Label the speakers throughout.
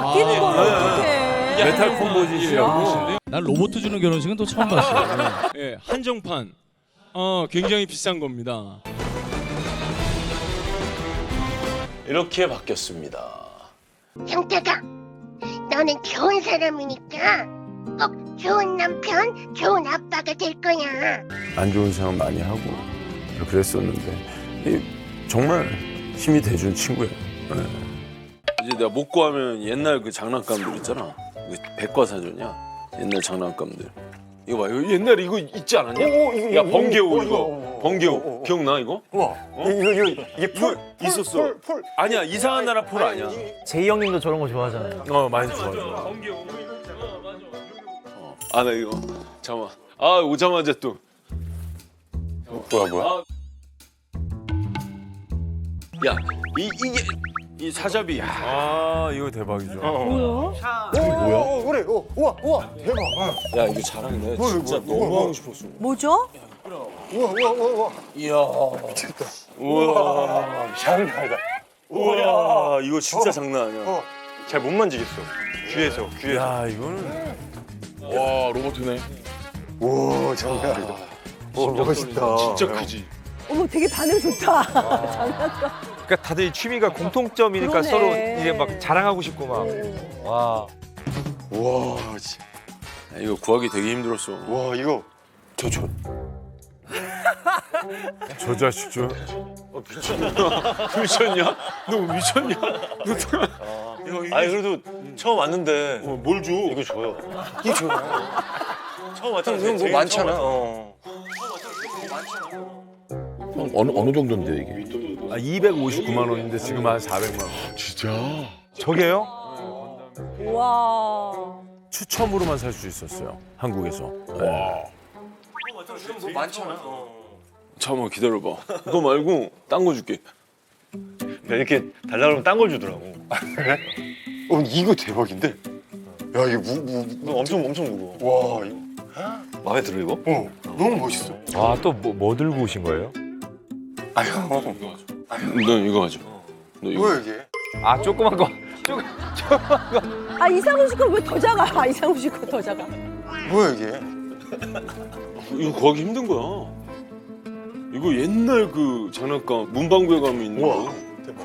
Speaker 1: 바뀌는 걸로 어떡해.
Speaker 2: 메탈 콤보짓이라고.
Speaker 3: 난 로봇 주는 결혼식은 또 처음 봤어요.
Speaker 4: 예, 한정판. 어, 굉장히 비싼 겁니다.
Speaker 2: 이렇게 바뀌었습니다.
Speaker 5: 형태가 너는 좋은 사람이니까 꼭 좋은 남편, 좋은 아빠가 될 거야.
Speaker 2: 안 좋은 생각 많이 하고 그랬었는데 이, 정말 힘이 돼준 친구예요. 예. 이제 내가 못 구하면 옛날 그 장난감들 있잖아. 그 백과사전이야. 옛날 장난감들. 이거 봐, 이거 옛날에 이거 있지 않았냐? 야 번개오 이거, 번개오 기억나 이거?
Speaker 6: 우와. 이거 이거 이게
Speaker 2: 이거 있었어. 아니야 이상한 나라 폴 아니야.
Speaker 6: 제이 형님도 저런 거 좋아하잖아요.
Speaker 2: 어 많이 좋아요. 아나 이거 잠깐. 아 오자마자 또 뭐야 뭐야? 야 이 이게 이 사자비. 아 이거 대박이죠.
Speaker 1: 뭐야?
Speaker 6: 뭐야? 그래. 어, 우와 우와 대박.
Speaker 2: 야 이거 자랑이네. 진짜 너무 하고 싶었어.
Speaker 1: 뭐죠?
Speaker 6: 우와 우와 우와 우와.
Speaker 2: 우와
Speaker 6: 장난이다.
Speaker 2: 우와 이거 진짜 장난 아니야.
Speaker 6: 어. 잘 못 만지겠어. 귀에서 귀에서.
Speaker 2: 야 이거는 와 로봇이네.
Speaker 6: 오 장난 아니다. 오 멋있다.
Speaker 2: 진짜 크지.
Speaker 1: 어머 되게 반응 좋다.
Speaker 7: 그러니까 다들 취미가 공통점이니까
Speaker 1: 그러네.
Speaker 7: 서로 이게 막 자랑하고 싶고 막. 와.
Speaker 6: 우와 진짜.
Speaker 2: 야, 이거 구하기 되게 힘들었어.
Speaker 6: 와 이거
Speaker 2: 저 저. 저 자식 저. 어, 미쳤냐? 너 미쳤냐? 너
Speaker 8: 아니 그래도 처음 왔는데
Speaker 2: 어, 뭘 줘?
Speaker 8: 이거 줘요. 이거 줘요. 처음 왔잖아.
Speaker 6: 형 뭐 많잖아. 어.
Speaker 2: 어느 어느 정도인데 이게? 아 259만 원인데 지금 한 400만 원.
Speaker 7: 저게요?
Speaker 1: 와.
Speaker 2: 추첨으로만 살 수 있었어요 한국에서. 와.
Speaker 6: 많잖아.
Speaker 2: 잠깐만 기다려봐. 이거 말고 딴 거 줄게.
Speaker 8: 이렇게 달라 그러면 딴 걸 주더라고.
Speaker 6: 어 이거 대박인데. 야 이거 무무
Speaker 8: 이거 엄청 엄청 무거워.
Speaker 6: 와 이거.
Speaker 8: 마음에 들어 이거?
Speaker 6: 어 너무 멋있어.
Speaker 7: 아 또뭐 들고 오신 거예요?
Speaker 6: 아 형.
Speaker 2: 너 이거 가져. 너 이거.
Speaker 6: 뭐야 이게?
Speaker 7: 아 조그만 거.
Speaker 1: 아 이상훈 씨거왜더 작아? 아, 이상훈 씨거더 작아.
Speaker 6: 뭐야 이게?
Speaker 2: 이거 구하기 힘든 거야. 이거 옛날 그 장난감 문방구에 가면 있는
Speaker 8: 우와.
Speaker 2: 거.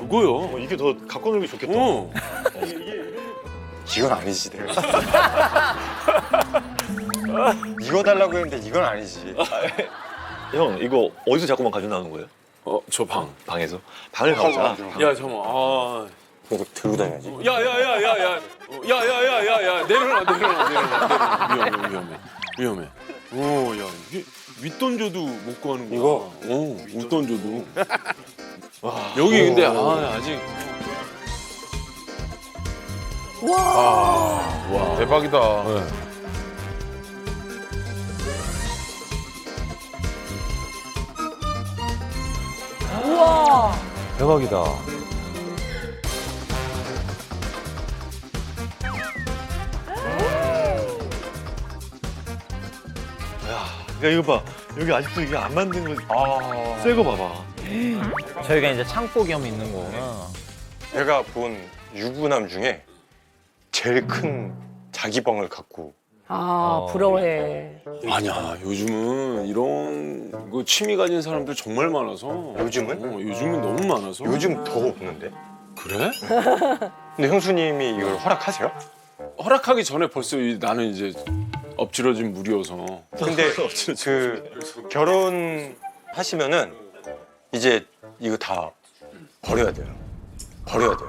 Speaker 2: 그거요.
Speaker 8: 어, 이게 더 갖고 놀기 좋겠다.
Speaker 2: 어.
Speaker 6: 이건 아니지 내가. 이거 달라고 했는데 이건 아니지.
Speaker 8: 형 이거 어디서 자꾸만 가져 나오는 거예요?
Speaker 2: 어, 저 방.
Speaker 8: 방에서 방을 가보자.
Speaker 2: 야, 잠깐만. 아.
Speaker 6: 이거 들고 다녀야지.
Speaker 2: 야, 야, 야, 야, 야. 야, 야, 야, 야, 야. 내려놔, 내려놔, 내려놔. 위험해, 위험해. 위험해. 오, 야, 이게 윗돈 줘도 못 구하는 거야.
Speaker 6: 이거?
Speaker 2: 어, 윗돈 줘도. 여기 근데 아, 아직
Speaker 1: 와.
Speaker 2: 대박이다.
Speaker 1: 우와.
Speaker 7: 대박이다.
Speaker 8: 야 이거 봐. 여기 아직도 이게 안 만든 거.
Speaker 6: 아.
Speaker 8: 새거 봐봐.
Speaker 9: 저희가 이제 창고 겸 있는 거구나.
Speaker 6: 내가 본 유부남 중에 제일 큰 자기 방을 갖고
Speaker 1: 아 부러워해.
Speaker 2: 아니야, 요즘은 이런 거 취미 가진 사람들 정말 많아서.
Speaker 6: 요즘은?
Speaker 2: 어, 요즘은 너무 많아서.
Speaker 6: 요즘 더 없는데.
Speaker 2: 그래?
Speaker 6: 근데 형수님이 이걸 허락하세요?
Speaker 2: 허락하기 전에 벌써 이- 나는 이제 엎질러진 물이어서.
Speaker 6: 근데 그 결혼하시면은 이제 이거 다 버려야 돼요. 버려야 돼요.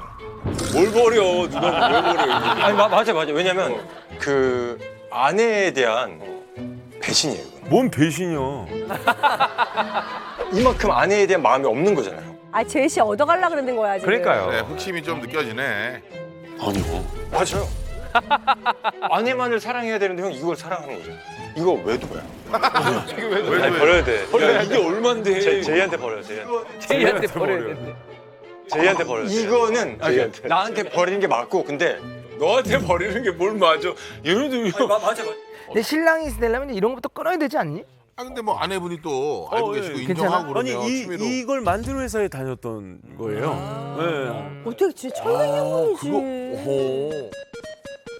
Speaker 2: 뭘 버려? 누가 뭘 버려?
Speaker 6: 아니 마- 맞아 맞아. 왜냐면 그 아내에 대한 배신이에요. 이건.
Speaker 2: 뭔 배신이야?
Speaker 6: 이만큼 아내에 대한 마음이 없는 거잖아요.
Speaker 1: 아 제이 씨 얻어갈라 그러는 거야 지금.
Speaker 7: 그러니까요.
Speaker 10: 네, 흑심이 좀 느껴지네.
Speaker 2: 아니요.
Speaker 6: 맞아요. 아내만을 사랑해야 되는데 형 이걸 사랑하는 거죠. 이거 왜 둬요?
Speaker 8: 아니 버려야 돼.
Speaker 2: 야, 이게 얼만데?
Speaker 8: 제, 제이한테 버려요. 제이한테.
Speaker 7: 제이한테 버려야 되는데.
Speaker 8: 제이한테 버려요.
Speaker 6: 이거는 아니, 나한테 버리는 게 맞고 근데
Speaker 2: 너한테 버리는 게 뭘 맞아? 얘네도 이거
Speaker 6: 맞아 맞아.
Speaker 9: 근데 신랑이 되려면 이런 것부터 끊어야 되지 않니?
Speaker 10: 아 근데 뭐 아내분이 또 알고
Speaker 2: 어, 예,
Speaker 10: 계시고
Speaker 1: 괜찮아?
Speaker 10: 인정하고
Speaker 2: 아니
Speaker 10: 그러면
Speaker 2: 이
Speaker 10: 취미로
Speaker 2: 이걸 만드는 회사에 다녔던 거예요. 네.
Speaker 1: 어떻게 진짜 천생연분이지.
Speaker 2: 오.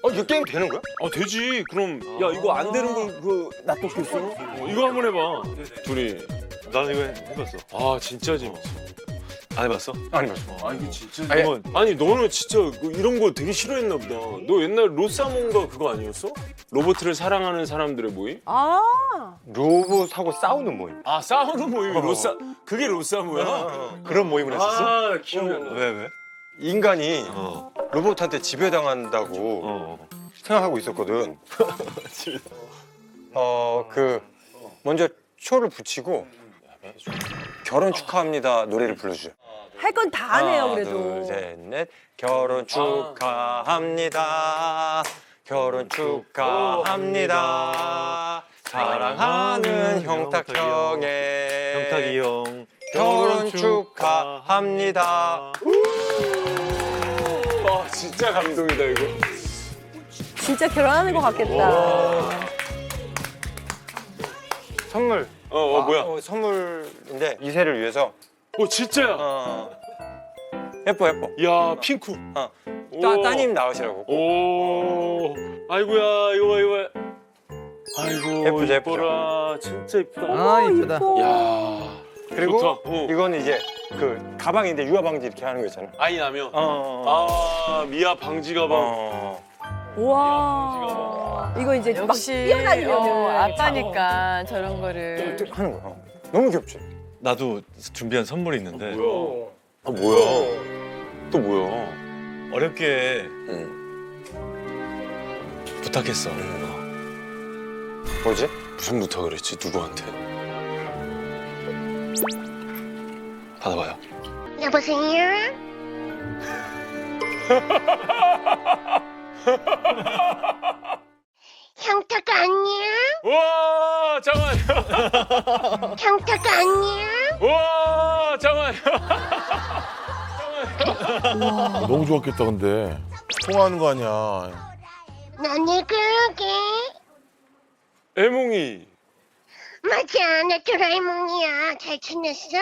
Speaker 6: 어 이거 게임 되는 거야?
Speaker 2: 아 되지. 그럼 야 이거 안 되는 걸그 놔뒀겠어? 어, 이거 한번 해봐. 둘이.
Speaker 8: 나는 이거 해봤어.
Speaker 2: 아 진짜 재밌어.
Speaker 8: 안 해봤어?
Speaker 6: 아니 맞어.
Speaker 2: 아 이게 진짜.
Speaker 6: 아니,
Speaker 2: 아니, 아니 너는 진짜 그 이런 거 되게 싫어했나 보다. 너 옛날 로사몬가 그거 아니었어? 로봇을 사랑하는 사람들의 모임?
Speaker 1: 아,
Speaker 6: 로봇하고 싸우는 모임.
Speaker 2: 아 싸우는 모임이
Speaker 6: 어.
Speaker 2: 로사. 그게 로사모야?
Speaker 8: 그런 모임을 했었어?
Speaker 2: 아 기억이 안 나.
Speaker 8: 왜 왜?
Speaker 6: 인간이
Speaker 8: 어.
Speaker 6: 로봇한테 지배당한다고
Speaker 8: 어.
Speaker 6: 생각하고 있었거든. 어 그 먼저 초를 붙이고 결혼 축하합니다 노래를 불러주죠.
Speaker 1: 할 건다 하네요,
Speaker 6: 하나,
Speaker 1: 그래도.
Speaker 6: 둘, 셋, 넷. 결혼 축하합니다. 결혼 축하합니다. 사랑하는 형탁 형의
Speaker 8: 형탁이 형.
Speaker 6: 결혼 축하합니다.
Speaker 2: 아 진짜 감동이다 이거.
Speaker 1: 진짜 결혼하는 것 같겠다.
Speaker 6: 선물.
Speaker 2: 어, 어 뭐야?
Speaker 6: 어, 선물인데 이세를 위해서.
Speaker 2: 어 진짜야.
Speaker 6: 어. 예뻐 예뻐.
Speaker 2: 야 핑크.
Speaker 6: 어.
Speaker 2: 오.
Speaker 6: 따, 따님 나으시라고.
Speaker 2: 오. 아이고야 이거 봐, 이거. 봐. 아이고
Speaker 6: 예쁘죠,
Speaker 2: 예뻐라. 진짜 예쁘다.
Speaker 1: 아, 이쁘다.
Speaker 2: 야.
Speaker 6: 그리고
Speaker 2: 좋다. 어.
Speaker 6: 이거는 이제 그 가방인데 유아 방지 이렇게 하는 거 있잖아.
Speaker 2: 아이 나면.
Speaker 6: 어.
Speaker 2: 아 미아 방지 가방.
Speaker 6: 어.
Speaker 1: 우와. 이거 이제 막
Speaker 11: 역시
Speaker 1: 뛰어다니려면.
Speaker 11: 어, 아빠니까 저런 거를
Speaker 6: 하는 거야. 어. 너무 귀엽지.
Speaker 8: 나도 준비한 선물이 있는데
Speaker 2: 뭐야? 아 뭐야? 또 뭐야?
Speaker 8: 어렵게
Speaker 2: 응.
Speaker 8: 부탁했어.
Speaker 6: 뭐지?
Speaker 2: 무슨 부탁을 했지 누구한테?
Speaker 8: 받아봐요.
Speaker 5: 여보세요? 형탁아 안녕?
Speaker 2: 와 잠깐만.
Speaker 5: 형탁아 안녕?
Speaker 2: 와 잠깐만.
Speaker 10: 너무 좋았겠다 근데 통화하는 거 아니야
Speaker 5: 너네 그게
Speaker 2: 애몽이.
Speaker 5: 맞아 나 도라에몽이야 잘 지냈어?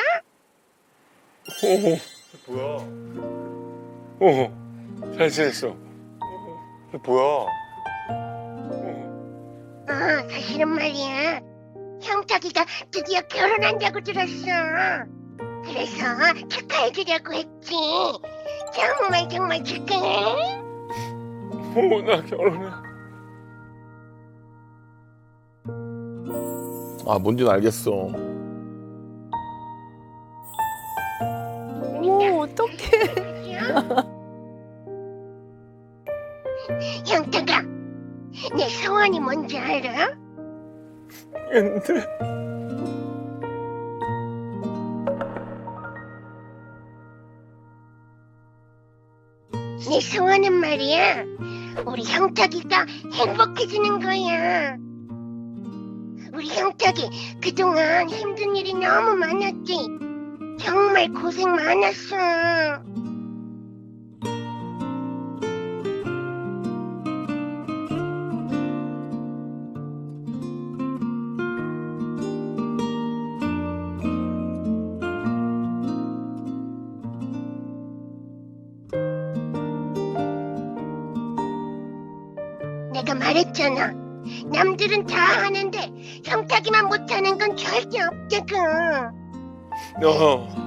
Speaker 2: 어. 잘 지냈어.
Speaker 6: 뭐야?
Speaker 5: 어 사실은 말이야. 형탁이가 드디어 결혼한다고 들었어. 그래서 축하해주려고 했지. 정말 정말 축하해.
Speaker 2: 어나 결혼해.
Speaker 10: 아 뭔지는 알겠어
Speaker 2: 근데
Speaker 5: 내 소원은 말이야. 우리 형탁이가 행복해지는 거야. 우리 형탁이 그동안 힘든 일이 너무 많았지. 정말 고생 많았어 내가 말했잖아 남들은 다 하는데 형탁이만 못하는 건 절대 없다고
Speaker 2: 어.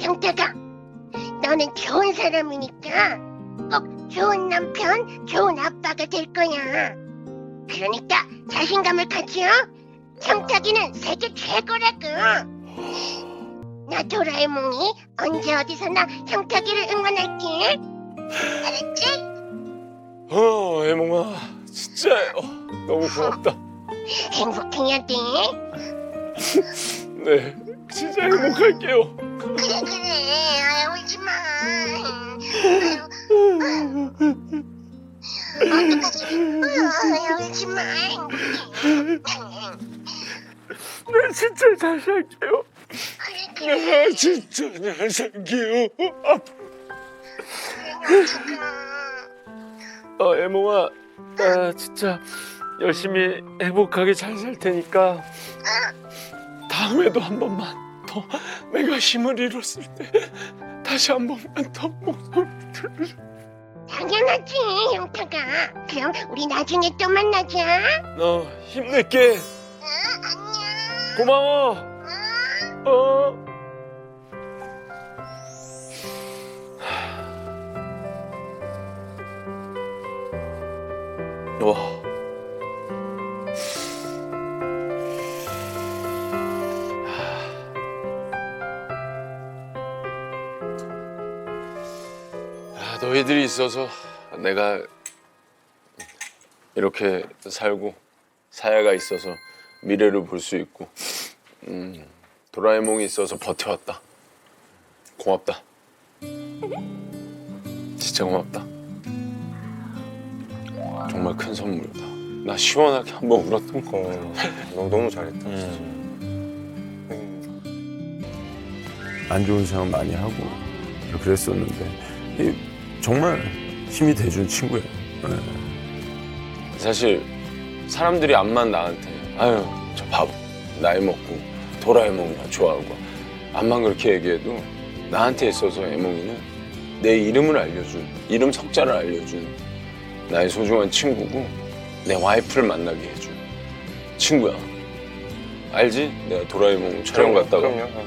Speaker 5: 형태가 너는 좋은 사람이니까 꼭 좋은 남편, 좋은 아빠가 될 거야. 그러니까 자신감을 가져. 형탁이는 세계 최고라고. 나 도라에몽이 언제 어디서나 형탁이를 응원할게. 알았지?
Speaker 2: 어 애몽아 진짜 어, 너무 고맙다.
Speaker 5: 행복해야 돼.
Speaker 2: 네 진짜 행복할게요.
Speaker 5: 그래 그래. 울지 마. 아유, 어떡하지? 울지 마.
Speaker 2: 네 진짜 잘 살게요. 네 진짜 잘 살게요. 아,
Speaker 5: 형탁아.
Speaker 2: 어, 애몽아, 나 진짜 열심히 행복하게 잘 살 테니까 다음에도 한 번만 더 내가 힘을 잃었을 때 다시 한 번만 더 목소리 들려줘.
Speaker 5: 당연하지, 형태가. 그럼 우리 나중에 또 만나자.
Speaker 2: 너 힘낼게.
Speaker 5: 안녕.
Speaker 2: 고마워. 어. 와. 아, 너희들이 있어서 내가 이렇게 살고 사야가 있어서 미래를 볼 수 있고 음, 도라에몽이 있어서 버텨왔다. 고맙다. 진짜 고맙다. 정말 큰 선물이다. 나 시원하게 한 번 울었던 거.
Speaker 6: 어, 너 너무 잘했다.
Speaker 2: 음.
Speaker 6: 음.
Speaker 2: 안 좋은 생각 많이 하고 그랬었는데 이, 정말 힘이 돼준 친구예요. 예. 사실 사람들이 암만 나한테 아유 저 바보 나이 먹고 도라에몽이나 좋아하고 암만 그렇게 얘기해도 나한테 있어서 애몽이는 내 이름을 알려준 이름 석자를 알려준 나의 소중한 친구고 내 와이프를 만나게 해준 친구야. 알지? 내가 도라에몽 촬영 갔다가
Speaker 6: 그럼요. 어.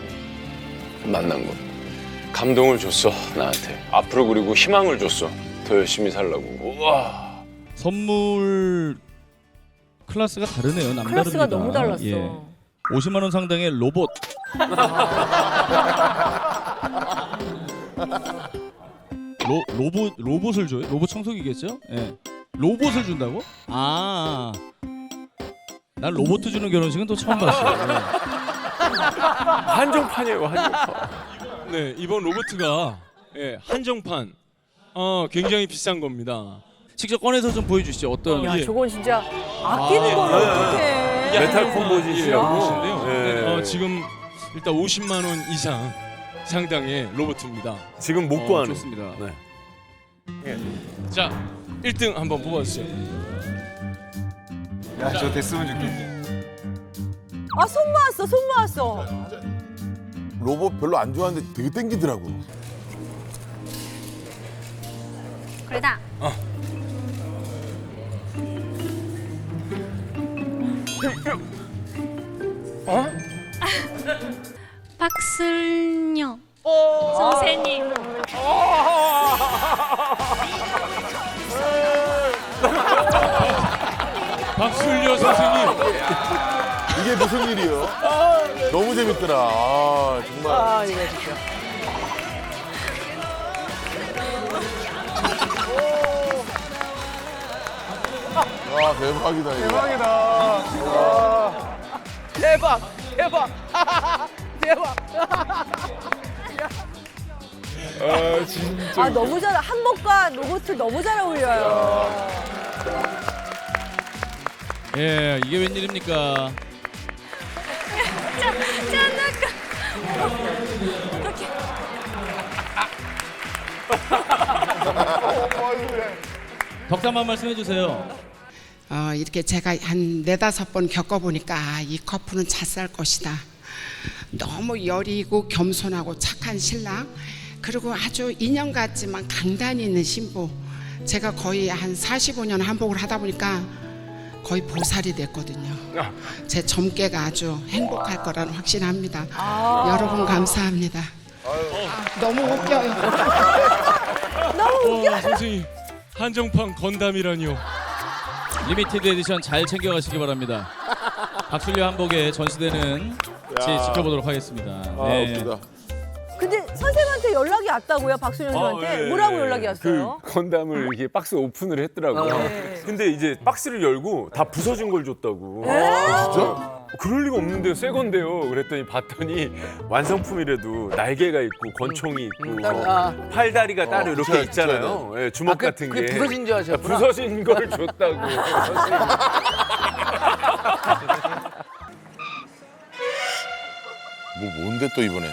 Speaker 2: 만난 거. 감동을 줬어 나한테. 앞으로 그리고 희망을 줬어. 더 열심히 살라고. 우와.
Speaker 3: 선물 클래스가 다르네요. 남다릅니다.
Speaker 1: 클래스가 너무 달랐어.
Speaker 3: 예. 50만 원 상당의 로봇. 로 로봇 로봇을 줘요? 로봇 청소기겠죠? 예. 로봇을 준다고? 아. 난 로봇 주는 결혼식은 또 처음 봤어요. 예.
Speaker 2: 한정판이에요 한정판.
Speaker 4: 네, 이번 로봇가 예, 한정판. 어, 굉장히 비싼 겁니다.
Speaker 3: 직접 꺼내서 좀 보여주시죠. 어떤
Speaker 1: 야,
Speaker 4: 예.
Speaker 1: 저건 진짜 아끼는 걸로 어떡해.
Speaker 2: 메탈 콤보짓이라고.
Speaker 4: 로봇인데요.
Speaker 2: 예.
Speaker 4: 네, 어, 지금 일단 50만 원 이상 상당의 로봇입니다.
Speaker 2: 지금 못
Speaker 4: 어,
Speaker 2: 구하는.
Speaker 4: 좋습니다.
Speaker 2: 네.
Speaker 4: 자, 1등 한번 뽑아주세요.
Speaker 8: 야, 저 됐으면 좋겠네.
Speaker 1: 아, 손 모았어, 손 모았어.
Speaker 10: 로봇 별로 안 좋아하는데 되게 땡기더라고.
Speaker 5: 그러다.
Speaker 12: 박슬녀 선생님
Speaker 4: 박술려 선생님.
Speaker 10: 이게 무슨 일이요? 너무 재밌더라. 아, 정말.
Speaker 1: 아, 이거 진짜.
Speaker 10: 와, 대박이다. 이거.
Speaker 1: 대박, 대박. 대박.
Speaker 2: 아 진짜.
Speaker 1: 아, 너무 잘, 한복과 로봇을 너무 잘 어울려요.
Speaker 3: 예, 이게 웬일입니까? 덕담 한 말씀 해주세요.
Speaker 12: 어, 이렇게 제가 한 네다섯 번 겪어보니까 아, 이 커플은 잘살 것이다. 너무 여리고 겸손하고 착한 신랑 그리고 아주 인형 같지만 강단이 있는 신부 제가 거의 한 45년 한복을 하다 보니까 거의 보살이 됐거든요. 제 점괘가 아주 행복할 거라는 확신합니다. 여러분 감사합니다. 아, 너무 웃겨요.
Speaker 4: 어, 선생님. 한정판 건담이라니요.
Speaker 3: 리미티드 에디션 잘 챙겨가시기 바랍니다. 박술려 한복에 전시되는 지 지켜보도록 하겠습니다.
Speaker 10: 아,
Speaker 3: 네.
Speaker 10: 웃기다.
Speaker 1: 근데 선생님한테 연락이 왔다고요, 박수현 씨한테?
Speaker 2: 아, 예,
Speaker 1: 뭐라고
Speaker 2: 예.
Speaker 1: 연락이 왔어요?
Speaker 2: 그 건담을 이렇게 박스 오픈을 했더라고요.
Speaker 1: 네.
Speaker 2: 근데 이제 박스를 열고 다 부서진 걸 줬다고.
Speaker 10: 진짜?
Speaker 2: 그럴 리가 없는데요, 새 건데요. 그랬더니 봤더니 완성품이라도 날개가 있고 권총이 있고 뭐 팔다리가 따로 이렇게
Speaker 10: 붙여야-
Speaker 2: 있잖아요. 예, 주먹 같은 게.
Speaker 9: 부서진 줄 아셨구나.
Speaker 2: 부서진 걸 줬다고.
Speaker 10: 뭐 뭔데 또 이번에?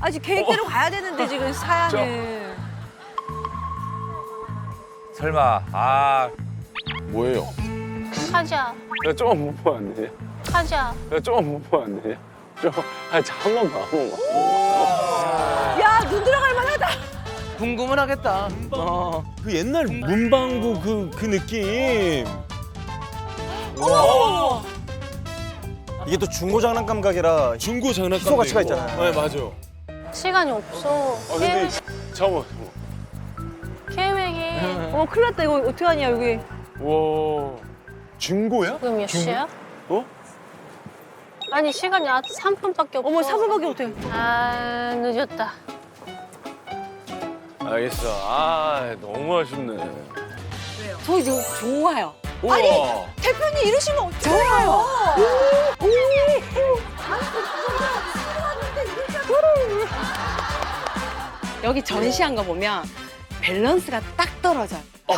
Speaker 1: 아직 계획대로 가야 되는데, 지금 사양을.
Speaker 7: 설마 아
Speaker 10: 뭐예요?
Speaker 11: 하자,
Speaker 2: 야 좀만 못 보면 안?
Speaker 11: 하자.
Speaker 2: 야 좀만 못 보면 안 돼요? 좀아한번 봐, 한 번만.
Speaker 1: 야, 눈 들어갈 만하다.
Speaker 9: 궁금은 하겠다. 어.
Speaker 4: 그 옛날 문방구 그, 그 느낌.
Speaker 8: 이게 또 중고 장난감 가게라
Speaker 4: 중고 장난감.
Speaker 8: 희소 가치가 있잖아요.
Speaker 4: 네, 맞아.
Speaker 11: 시간이 없어.
Speaker 2: 아 근데 잠깐만.
Speaker 11: 계획이
Speaker 1: 어, 큰일 났다. 이거 어떡하냐, 여기.
Speaker 2: 와.
Speaker 6: 중고야?
Speaker 11: 지금 몇 시야?
Speaker 2: 어?
Speaker 11: 아니 시간이 아직 3분밖에 없어.
Speaker 1: 어머, 사분밖에 못해.
Speaker 11: 아 늦었다.
Speaker 2: 알겠어. 아 너무 아쉽네.
Speaker 1: 저 이거 좋아요.
Speaker 2: 우와.
Speaker 1: 대표님 이러시면 어떡해요? 여기 전시한 거 보면 밸런스가 딱 떨어져 요.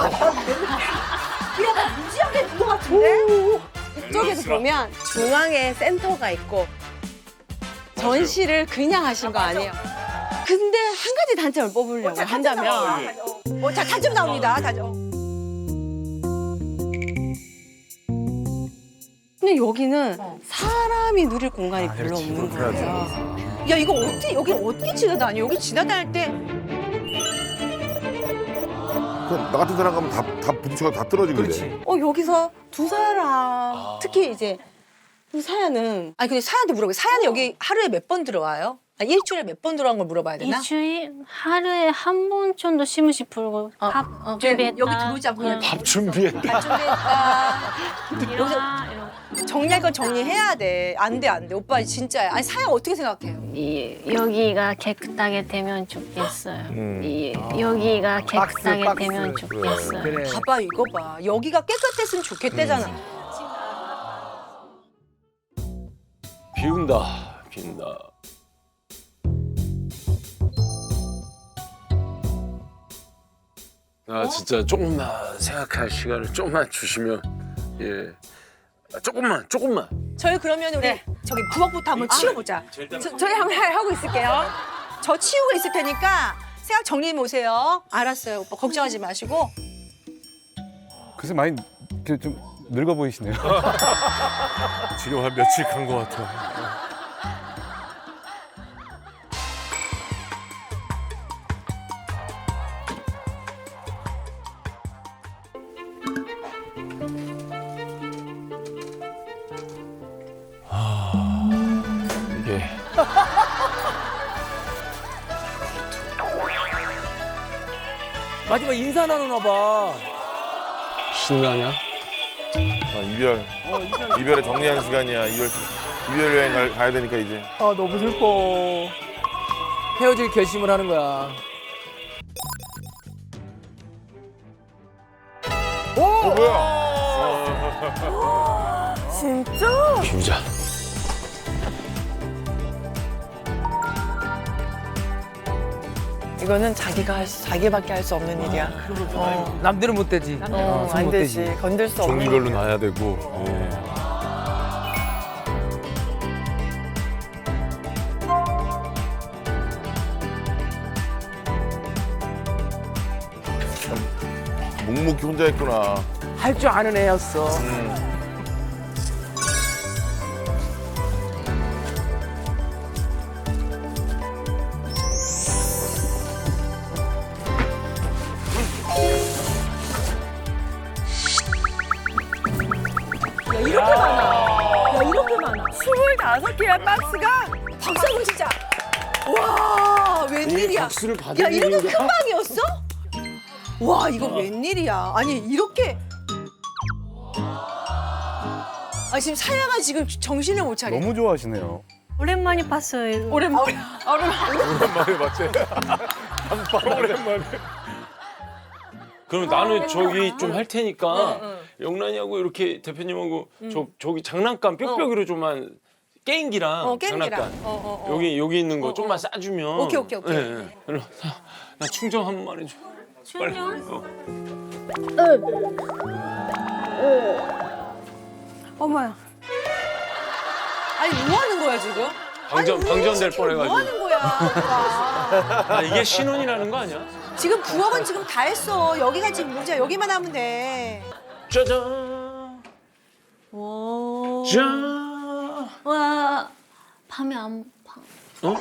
Speaker 1: 같은데? 이쪽에서 보면 중앙에 센터가 있고 전시를 그냥 하신 거 아니에요. 근데 한 가지 단점을 뽑으려고 한다면 어, 자, 단점 나옵니다. 단점. 근데 여기는 사람이 누릴 공간이 별로 없는 거예요. 야 이거 어떻게 여기 어떻게 지나다니? 여기 지나다닐 때
Speaker 10: 그럼 나 같은 사람 가면 다, 다 부딪혀가 다 떨어지는데.
Speaker 1: 어 여기서 두 사람 특히 이제 이 사연은 아니 근데 사연한테 물어봐요. 사연이 여기 하루에 몇 번 들어와요? 아, 일주일에 몇 번 들어간 걸 물어봐야 되나?
Speaker 11: 일주일 하루에 한 번 정도 심으시 풀고
Speaker 1: 어,
Speaker 11: 밥
Speaker 1: 어, 그래,
Speaker 11: 준비했다.
Speaker 1: 여기 들어오지 않고 그냥
Speaker 11: 응.
Speaker 6: 밥 준비했다.
Speaker 1: 다 준비했다.
Speaker 11: 이러나 이러.
Speaker 1: 정리할 건 정리해야 돼. 안 돼, 안 돼. 오빠 진짜야. 아니 사연 어떻게 생각해요?
Speaker 11: 이 여기가 깨끗하게 되면 좋겠어요.
Speaker 6: 음.
Speaker 11: 이 여기가 깨끗하게 되면 좋겠어요.
Speaker 1: 봐봐 이거 봐. 여기가 깨끗했으면 좋겠대잖아.
Speaker 2: 비운다. 빈다. 아 진짜 조금만 생각할 시간을 조금만 주시면 예. 아, 조금만 조금만.
Speaker 1: 저희 그러면 우리 저기 부엌부터 한번 치워보자. 저, 저희 한번 하- 하고 있을게요. 저 치우고 있을 테니까 생각 정리해 보세요. 알았어요, 오빠 걱정하지 마시고.
Speaker 8: 그래서 많이 좀 늙어 보이시네요.
Speaker 10: 지금 한 며칠 간 것 같아.
Speaker 2: 이
Speaker 9: 마지막 인사 나누나 봐.
Speaker 2: 신나냐?
Speaker 10: 아, 이별. 이별에 정리하는 시간이야. 이별, 이별 여행 가, 가야 되니까 이제.
Speaker 9: 아 너무 슬퍼. 헤어질 결심을 하는 거야.
Speaker 10: 어, 뭐야?
Speaker 1: 진짜?
Speaker 2: 비우자.
Speaker 13: 이거는 자기가 할 수, 자기밖에 할 수 없는 일이야. 어,
Speaker 9: 남들은 못 되지.
Speaker 13: 어, 안 되지. 건들 수 없는.
Speaker 10: 종류별로 놔야 되고. 예. 참 묵묵히 혼자 했구나.
Speaker 9: 할 줄 아는 애였어.
Speaker 1: 야
Speaker 2: 박수를 받을
Speaker 1: 야 이렇게
Speaker 2: 일인가?
Speaker 1: 큰 방이었어? 와 이거 웬일이야. 아니 이렇게. 아 지금 사야가 지금 정신을 못 차려.
Speaker 8: 너무 좋아하시네요.
Speaker 11: 오랜만에 봤어요.
Speaker 1: 오랜만에.
Speaker 10: 오랜만에 봤지? 오랜만에.
Speaker 2: 그럼 나는 저기 좀 할 테니까 영란이하고 이렇게 대표님하고 저 저기 장난감 뾱뾱이로 좀만 게임기랑
Speaker 1: 어 게임기랑.
Speaker 2: 장난감
Speaker 1: 어, 어, 어.
Speaker 2: 여기 여기 있는 거
Speaker 1: 어,
Speaker 2: 좀만
Speaker 1: 어.
Speaker 2: 싸주면
Speaker 1: 오케이, 오케이, 오케이.
Speaker 2: 예, 예. 일로 와. 나, 나 충전 한 번만 해줘 빨리 어.
Speaker 1: 어머야. 아니 뭐 하는 거야 지금?
Speaker 2: 방전 방전될
Speaker 1: 뭐
Speaker 2: 뻔해가지고.
Speaker 1: 하는 거야?
Speaker 4: 아 이게 신혼이라는 거 아니야?
Speaker 1: 지금 부엌은 지금 다 했어. 여기가 지금 문제야. 여기만 하면 돼.
Speaker 4: 짜잔.
Speaker 1: 와.
Speaker 4: 짠.
Speaker 11: 와 밤에 안 봐.
Speaker 2: 어?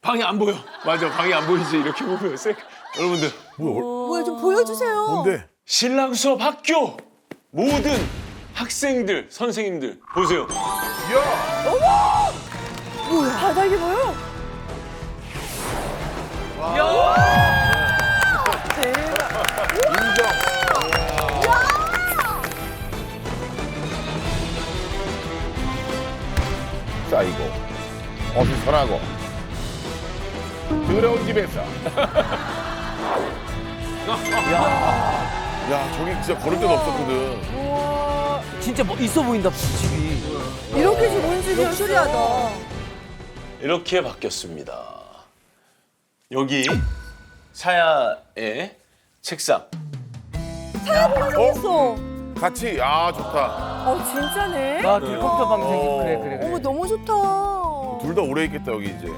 Speaker 2: 방이 안 보여. 맞아, 방이 안 보이지. 이렇게 보면 쎄. 여러분들.
Speaker 1: 뭐야 좀 보여주세요.
Speaker 10: 뭔데?
Speaker 4: 신랑 수업 학교 모든 학생들 선생님들 보세요.
Speaker 1: 뭐야? 바닥이 보여?
Speaker 10: 쌓이고 어수선하고 더러운 집에서 야 저기 진짜 걸을 데도 없었거든
Speaker 13: 진짜 뭐 있어 보인다 집이.
Speaker 1: 이렇게 좋은 집이야 소리하다.
Speaker 4: 이렇게 바뀌었습니다. 여기 사야의 책상.
Speaker 1: 생겼어.
Speaker 10: 같이 아 좋다
Speaker 1: 어 진짜네.
Speaker 13: 아 컴퓨터 방 생긴 그래 그래.
Speaker 1: 어머 너무 좋다.
Speaker 10: 둘 다 오래 있겠다 여기 이제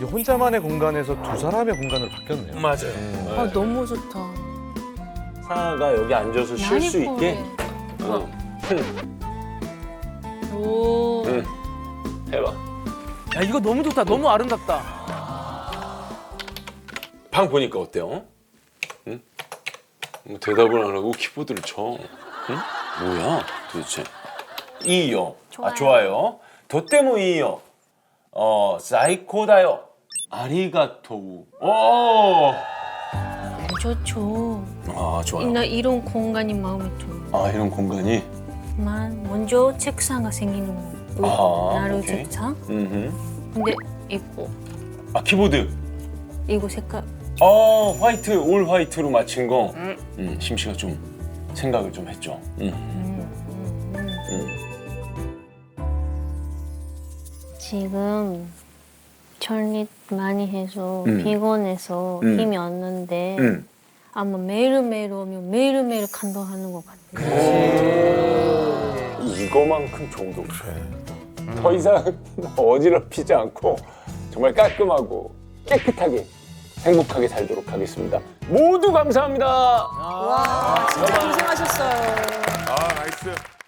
Speaker 8: 이 혼자만의 공간에서 두 사람의 공간으로 바뀌었네요.
Speaker 4: 맞아요.
Speaker 1: 아 너무 좋다.
Speaker 4: 사야가 여기 앉아서 쉴 수 있게. 어.
Speaker 1: 오.
Speaker 4: 응. 해봐.
Speaker 13: 야 이거 너무 좋다. 너무 아름답다.
Speaker 2: 방 보니까 어때요? 응? 뭐 대답을 안 하고 키보드를 쳐. 응? 뭐야, 도대체? 이요. 아, 좋아요. 도테모 이요. 어, 사이코다요. 아리가토우. 오!
Speaker 11: 좋죠.
Speaker 2: 아, 좋아요.
Speaker 11: 나 이런 공간이 마음에 들어.
Speaker 2: 아, 이런 공간이.
Speaker 11: 만 먼저 책상가 생기는 거.
Speaker 2: 아,
Speaker 11: 나루
Speaker 2: 오케이.
Speaker 11: 책상.
Speaker 2: 음.
Speaker 11: 근데 이뻐.
Speaker 2: 아, 키보드.
Speaker 11: 이거 색깔.
Speaker 2: 어, 화이트, 올 화이트로 맞춘 거. 음, 심 씨가 좀 생각을 좀 했죠. 음. 음.
Speaker 11: 지금 전립 많이 해서
Speaker 2: 음.
Speaker 11: 비건해서
Speaker 2: 음.
Speaker 11: 힘이 왔는데
Speaker 2: 음.
Speaker 11: 아마 매일매일 오면 매일매일 감동하는 것 같아요.
Speaker 2: 이거만큼 좋은 게 없어요. 더 이상 어지럽히지 않고 정말 깔끔하고 깨끗하게 행복하게 살도록 하겠습니다. 모두 감사합니다.
Speaker 1: 와, 진짜 고생하셨어요. 아, 나이스.